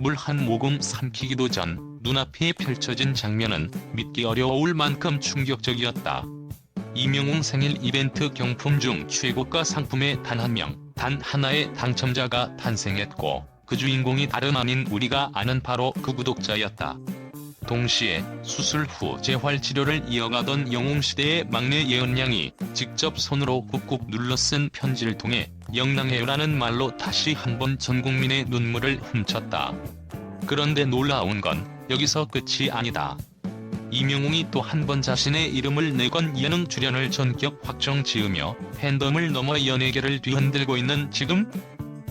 물 한 모금 삼키기도 전 눈앞에 펼쳐진 장면은 믿기 어려울 만큼 충격적이었다. 이명웅 생일 이벤트 경품 중 최고가 상품의 단한 명, 단 하나의 당첨자가 탄생했고 그 주인공이 다름 아닌 우리가 아는 바로 그 구독자였다. 동시에 수술 후 재활 치료를 이어가던 영웅시대의 막내 예은양이 직접 손으로 꾹꾹 눌러 쓴 편지를 통해 영랑해요라는 말로 다시 한번 전 국민의 눈물을 훔쳤다. 그런데 놀라운 건 여기서 끝이 아니다. 이명웅이 또 한 번 자신의 이름을 내건 예능 출연을 전격 확정 지으며 팬덤을 넘어 연예계를 뒤흔들고 있는 지금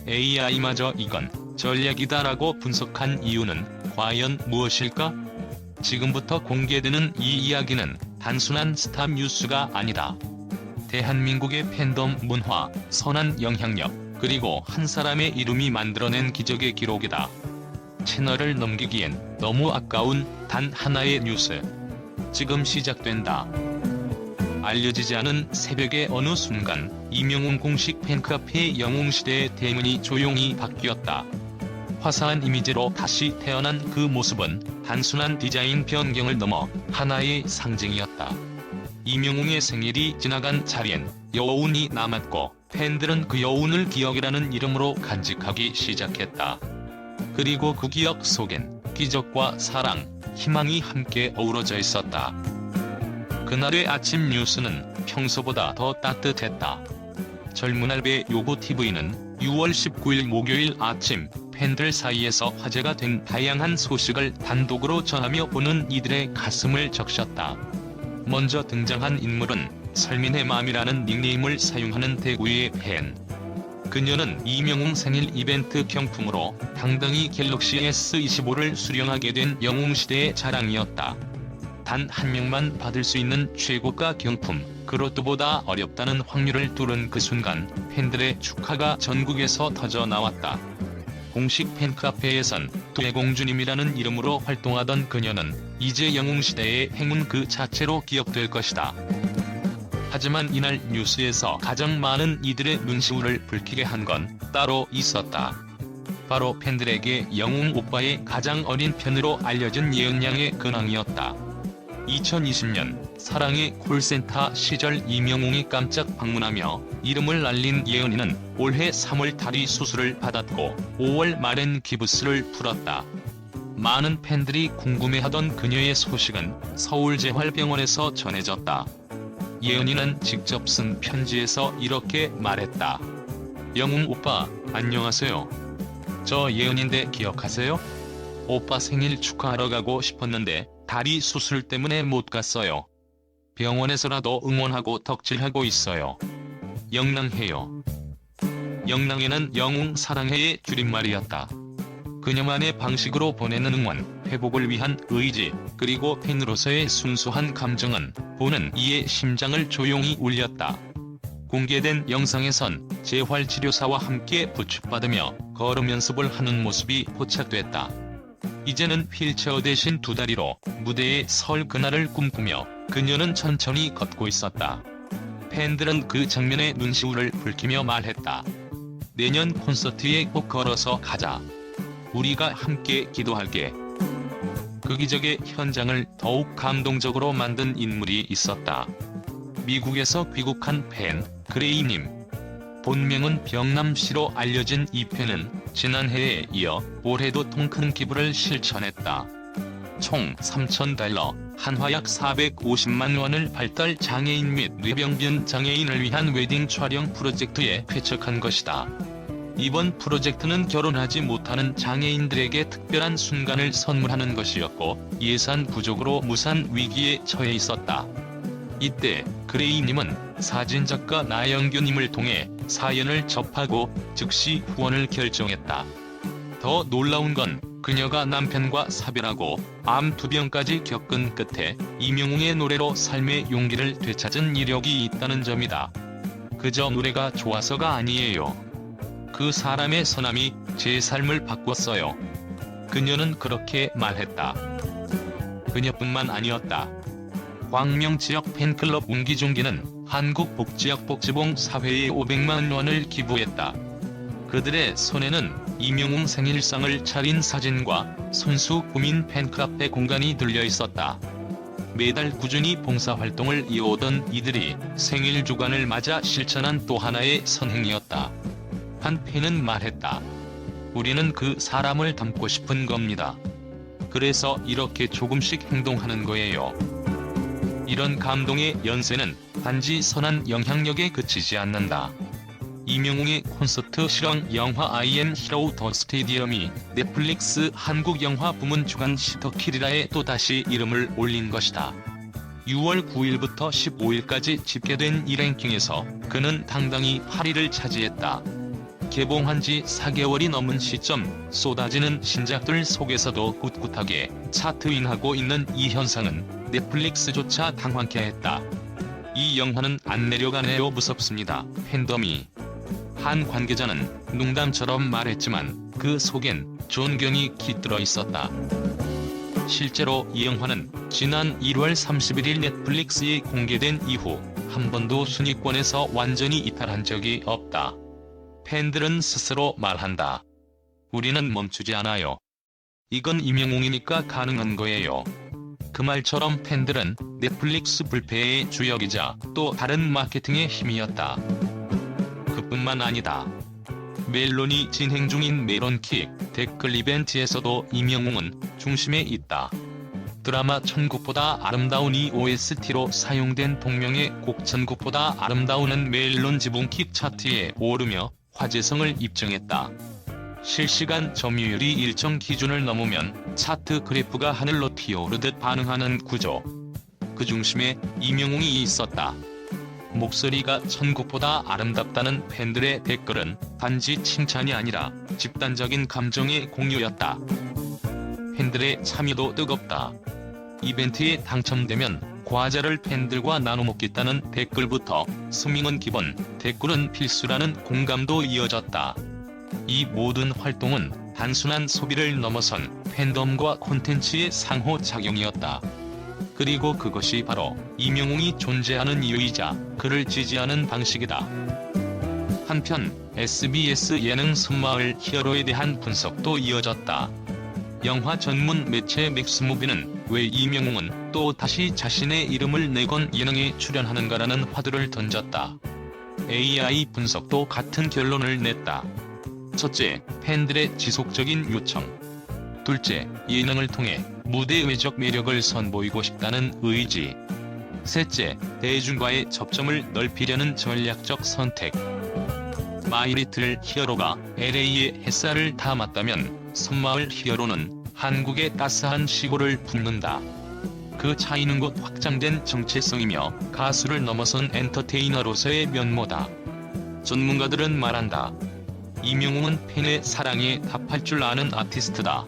AI마저 이건 전략이다라고 분석한 이유는 과연 무엇일까? 지금부터 공개되는 이 이야기는 단순한 스타 뉴스가 아니다. 대한민국의 팬덤 문화, 선한 영향력, 그리고 한 사람의 이름이 만들어낸 기적의 기록이다. 채널을 넘기기엔 너무 아까운 단 하나의 뉴스. 지금 시작된다. 알려지지 않은 새벽의 어느 순간 이명웅 공식 팬카페 영웅시대의 대문이 조용히 바뀌었다. 화사한 이미지로 다시 태어난 그 모습은 단순한 디자인 변경을 넘어 하나의 상징이었다. 이명웅의 생일이 지나간 자리엔 여운이 남았고 팬들은 그 여운을 기억이라는 이름으로 간직하기 시작했다. 그리고 그 기억 속엔 기적과 사랑, 희망이 함께 어우러져 있었다. 그날의 아침 뉴스는 평소보다 더 따뜻했다. 젊은 알베 요고TV는 6월 19일 목요일 아침 팬들 사이에서 화제가 된 다양한 소식을 단독으로 전하며 보는 이들의 가슴을 적셨다. 먼저 등장한 인물은 설민의 맘이라는 닉네임을 사용하는 대구의 팬. 그녀는 이명웅 생일 이벤트 경품으로 당당히 갤럭시 S25를 수령하게 된 영웅시대의 자랑이었다. 단 한 명만 받을 수 있는 최고가 경품, 그로또보다 어렵다는 확률을 뚫은 그 순간 팬들의 축하가 전국에서 터져 나왔다. 공식 팬카페에선 도해공주님이라는 이름으로 활동하던 그녀는 이제 영웅시대의 행운 그 자체로 기억될 것이다. 하지만 이날 뉴스에서 가장 많은 이들의 눈시울을 붉히게 한 건 따로 있었다. 바로 팬들에게 영웅 오빠의 가장 어린 편으로 알려진 예은양의 근황이었다. 2020년 사랑의 콜센터 시절 이명웅이 깜짝 방문하며 이름을 알린 예은이는 올해 3월 다리 수술을 받았고 5월 말엔 기부스를 풀었다. 많은 팬들이 궁금해하던 그녀의 소식은 서울재활병원에서 전해졌다. 예은이는 직접 쓴 편지에서 이렇게 말했다. 영웅 오빠, 안녕하세요. 저 예은인데 기억하세요? 오빠 생일 축하하러 가고 싶었는데 다리 수술 때문에 못 갔어요. 병원에서라도 응원하고 덕질하고 있어요. 영랑해요. 영랑해는 영웅 사랑해의 줄임말이었다. 그녀만의 방식으로 보내는 응원, 회복을 위한 의지, 그리고 팬으로서의 순수한 감정은 보는 이의 심장을 조용히 울렸다. 공개된 영상에선 재활치료사와 함께 부축받으며 걸음 연습을 하는 모습이 포착됐다. 이제는 휠체어 대신 두 다리로 무대에 설 그날을 꿈꾸며 그녀는 천천히 걷고 있었다. 팬들은 그 장면에 눈시울을 붉히며 말했다. 내년 콘서트에 꼭 걸어서 가자. 우리가 함께 기도할게. 그 기적의 현장을 더욱 감동적으로 만든 인물이 있었다. 미국에서 귀국한 팬, 그레이님. 본명은 병남씨로 알려진 이 팬은 지난해에 이어 올해도 통큰 기부를 실천했다. 총 3,000달러, 한화약 450만 원을 발달 장애인 및 뇌병변 장애인을 위한 웨딩 촬영 프로젝트에 회척한 것이다. 이번 프로젝트는 결혼하지 못하는 장애인들에게 특별한 순간을 선물하는 것이었고 예산 부족으로 무산 위기에 처해 있었다. 이때 그레이님은 사진작가 나영규님을 통해 사연을 접하고 즉시 후원을 결정했다. 더 놀라운 건 그녀가 남편과 사별하고 암 투병까지 겪은 끝에 이명웅의 노래로 삶의 용기를 되찾은 이력이 있다는 점이다. 그저 노래가 좋아서가 아니에요. 그 사람의 선함이 제 삶을 바꿨어요. 그녀는 그렇게 말했다. 그녀뿐만 아니었다. 광명 지역 팬클럽 운기종기는 한국복지학복지봉 사회에 500만 원을 기부했다. 그들의 손에는 이명웅 생일상을 차린 사진과 손수 구민 팬카페 공간이 들려 있었다. 매달 꾸준히 봉사활동을 이어오던 이들이 생일 주간을 맞아 실천한 또 하나의 선행이었다. 한 팬은 말했다. 우리는 그 사람을 닮고 싶은 겁니다. 그래서 이렇게 조금씩 행동하는 거예요. 이런 감동의 연세는 단지 선한 영향력에 그치지 않는다. 이명웅의 콘서트 실황 영화 I am Hero 더 스테디엄이 넷플릭스 한국 영화 부문 주간 시터킬이라에 또다시 이름을 올린 것이다. 6월 9일부터 15일까지 집계된 이 랭킹에서 그는 당당히 8위를 차지했다. 개봉한 지 4개월이 넘은 시점 쏟아지는 신작들 속에서도 꿋꿋하게 차트윙하고 있는 이 현상은 넷플릭스조차 당황케 했다. 이 영화는 안 내려가네요 무섭습니다. 팬덤이 한 관계자는 농담처럼 말했지만 그 속엔 존경이 깃들어 있었다. 실제로 이 영화는 지난 1월 31일 넷플릭스에 공개된 이후 한 번도 순위권에서 완전히 이탈한 적이 없다. 팬들은 스스로 말한다. 우리는 멈추지 않아요. 이건 임영웅이니까 가능한 거예요. 그 말처럼 팬들은 넷플릭스 불패의 주역이자 또 다른 마케팅의 힘이었다. 그뿐만 아니다. 멜론이 진행 중인 멜론킥 댓글 이벤트에서도 임영웅은 중심에 있다. 드라마 천국보다 아름다운이 OST로 사용된 동명의 곡 천국보다 아름다운은 멜론 지붕킥 차트에 오르며 화제성을 입증했다. 실시간 점유율이 일정 기준을 넘으면 차트 그래프가 하늘로 튀어오르듯 반응하는 구조. 그 중심에 이명웅이 있었다. 목소리가 천국보다 아름답다는 팬들의 댓글은 단지 칭찬이 아니라 집단적인 감정의 공유였다. 팬들의 참여도 뜨겁다. 이벤트에 당첨되면 과자를 팬들과 나눠 먹겠다는 댓글부터 스밍은 기본, 댓글은 필수라는 공감도 이어졌다. 이 모든 활동은 단순한 소비를 넘어선 팬덤과 콘텐츠의 상호작용이었다. 그리고 그것이 바로 이명웅이 존재하는 이유이자 그를 지지하는 방식이다. 한편 SBS 예능 손마을 히어로에 대한 분석도 이어졌다. 영화 전문 매체 맥스무비는 왜 이명웅은 또 다시 자신의 이름을 내건 예능에 출연하는가라는 화두를 던졌다. AI 분석도 같은 결론을 냈다. 첫째, 팬들의 지속적인 요청. 둘째, 예능을 통해 무대 외적 매력을 선보이고 싶다는 의지. 셋째, 대중과의 접점을 넓히려는 전략적 선택. 마이리틀 히어로가 LA의 햇살을 담았다면 손마을 히어로는 한국의 따스한 시골을 품는다. 그 차이는 곧 확장된 정체성이며 가수를 넘어선 엔터테이너로서의 면모다. 전문가들은 말한다. 이명웅은 팬의 사랑에 답할 줄 아는 아티스트다.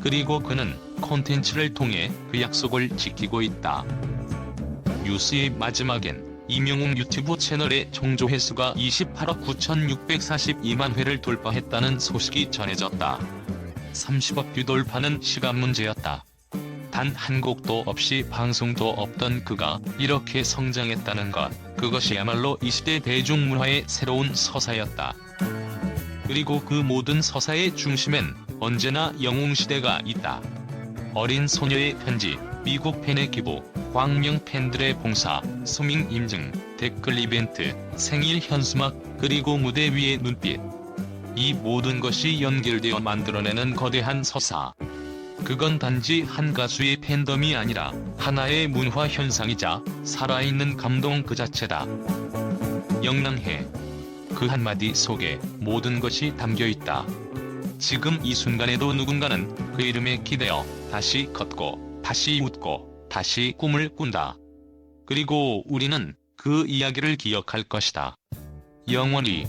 그리고 그는 콘텐츠를 통해 그 약속을 지키고 있다. 뉴스의 마지막엔 이명웅 유튜브 채널의 종조 횟수가 28억 9,642만 회를 돌파했다는 소식이 전해졌다. 30억 뷰 돌파는 시간 문제였다. 단 한 곡도 없이 방송도 없던 그가 이렇게 성장했다는 것, 그것이야말로 이 시대 대중문화의 새로운 서사였다. 그리고 그 모든 서사의 중심엔 언제나 영웅시대가 있다. 어린 소녀의 편지, 미국 팬의 기부, 광명 팬들의 봉사, 스밍 임증, 댓글 이벤트, 생일 현수막, 그리고 무대 위의 눈빛. 이 모든 것이 연결되어 만들어내는 거대한 서사. 그건 단지 한 가수의 팬덤이 아니라 하나의 문화 현상이자 살아있는 감동 그 자체다. 영랑해. 그 한마디 속에 모든 것이 담겨 있다. 지금 이 순간에도 누군가는 그 이름에 기대어 다시 걷고, 다시 웃고, 다시 꿈을 꾼다. 그리고 우리는 그 이야기를 기억할 것이다. 영원히.